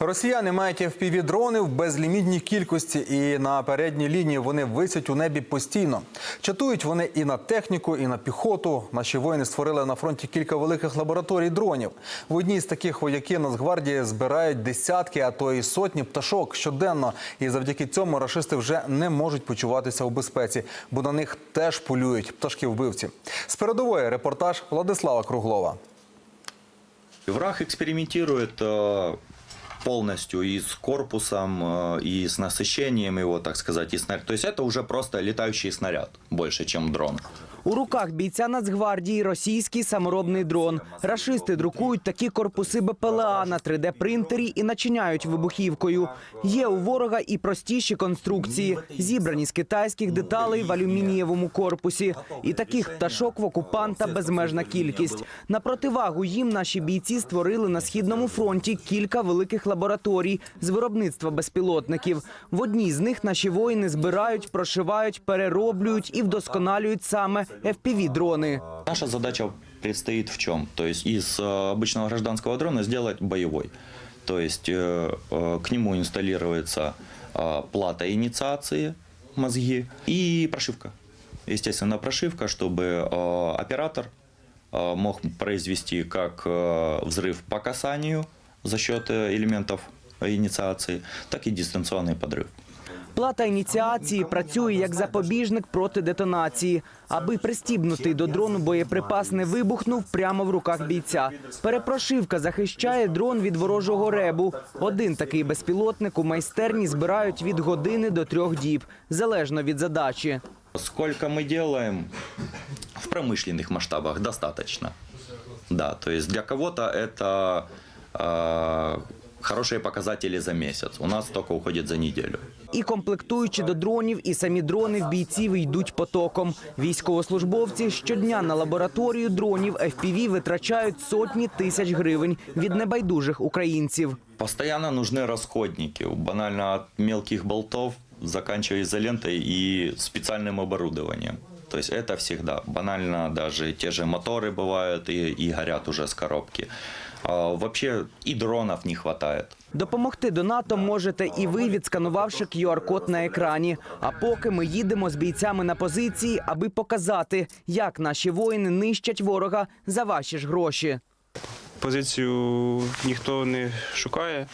Росіяни мають FPV-дрони в безлімітній кількості, і на передній лінії вони висять у небі постійно. Чатують вони і на техніку, і на піхоту. Наші воїни створили на фронті кілька великих лабораторій дронів. В одній з таких вояки Нацгвардії збирають десятки, а то і сотні пташок щоденно. І завдяки цьому рашисти вже не можуть почуватися у безпеці, бо на них теж полюють пташки-вбивці. З передової репортаж Владислава Круглова. Враг экспериментирует э, полностью и с корпусом, э, и с насыщением его, так сказать, и снаряд. То есть это уже просто летающий снаряд, больше, чем дрон. У руках бійця Нацгвардії російський саморобний дрон. Рашисти друкують такі корпуси БПЛА на 3D-принтері і начиняють вибухівкою. Є у ворога і простіші конструкції, зібрані з китайських деталей в алюмінієвому корпусі. І таких пташок в окупанта безмежна кількість. На противагу їм наші бійці створили на східному фронті кілька великих лабораторій з виробництва безпілотників. В одній з них наші воїни збирають, прошивають, перероблюють і вдосконалюють саме FPV-дрони. Наша задача предстоит в чем? То есть из э, обычного гражданского дрона сделать боевой. То есть э, э, к нему инсталируется плата инициации, мозги и прошивка. Естественно, прошивка, чтобы оператор мог произвести как взрыв по касанию за счет элементов инициации, так и дистанционный подрыв. Плата ініціації працює як запобіжник проти детонації, аби пристібнутий до дрону боєприпас не вибухнув прямо в руках бійця. Перепрошивка захищає дрон від ворожого ребу. Один такий безпілотник у майстерні збирають від години до трьох діб, залежно від задачі. Сколько мы делаем в промышленных масштабах достаточно. Да, то есть для кого-то это э, хорошие показатели за месяц. У нас только уходит за неделю. І комплектуючи до дронів, і самі дрони в бійців йдуть потоком. Військовослужбовці щодня на лабораторію дронів FPV витрачають сотні тисяч гривень від небайдужих українців. Постоянно нужны расходники, банально от мелких болтов, заканчивая изолентой и специальным оборудованием. То есть это всегда. Банально даже те же моторы бывают и, и горят уже с коробки. А, вообще и дронов не хватает. Допомогти донатом можете і ви, відсканувавши QR-код на екрані. А поки ми їдемо з бійцями на позиції, аби показати, як наші воїни нищать ворога за ваші ж гроші. Позицію ніхто не шукає.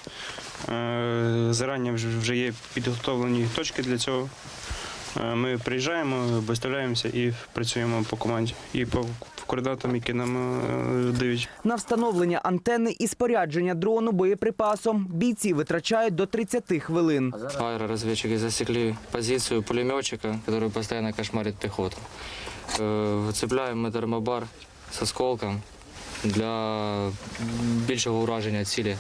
Е, Зарані вже вже є підготовлені точки для цього. Е, Ми приїжджаємо, виставляємося і працюємо по команді і по координатам, які нам е, дають. На встановлення антени і спорядження дрону боєприпасом бійці витрачають до 30 хвилин. Аэроразведчики засекли позицию пулеметчика, который постоянно кошмарит пехоту. Э, Выцепляем мы термобар с осколком для більшого ураження цілі.